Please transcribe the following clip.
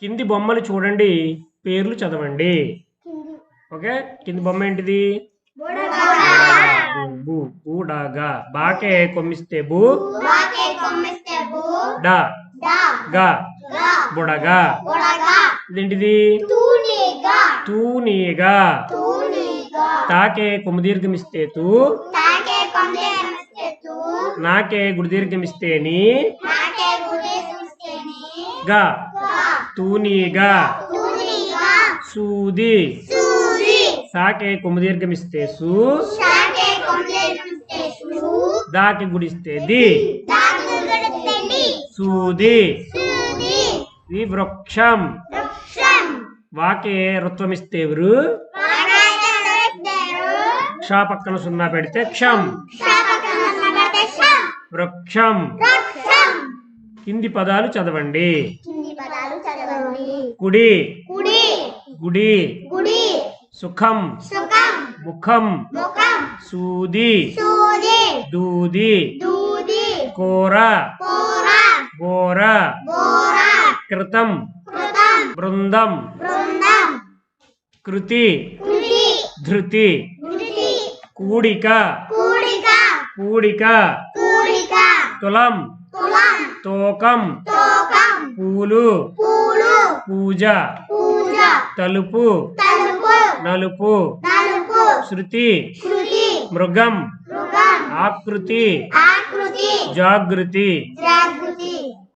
కింది బొమ్మలు చూడండి పేర్లు చదవండి. ఓకే? కింది బొమ్మ ఏంటిది? బు బూడాగా బాకే కొమ్మిస్తే బు. డా. గా. బుడగా. ఇదేంటిది? తూనీగా. తాకే కొమ్ము దీర్ఘమిస్తే తూ. నాకే గుడి దీర్ఘమిస్తే నీ. గా. తూనీగా. సూది. సాకే కొమ్ము దీర్ఘమిస్తే సు. దాకి గుడిస్తే ది. సూది. ఈ వృక్షం. వాకే రుత్వమిస్తే వృ క్ష పక్కన సున్నా పెడితే క్షం. వృక్షం. కింది పదాలు చదవండి. కుడి కుడి గుడి గుడి సుఖం సుఖం ముఖం ముఖం సూది సూది దూది దూది కూర కూర బోర బోర కృతం కృతం బృందం బృందం కృతి కృతి ధృతి కృతి కూడిక కూడిక కూడిక కూడిక తులం తులం తోకం తోకం పూలు పూలు పూజ. పూజ. తలుపు. తలుపు. నలుపు. నలుపు. శృతి. మృగం. ఆకృతి. ఆకృతి. జాగృతి. జాగృతి.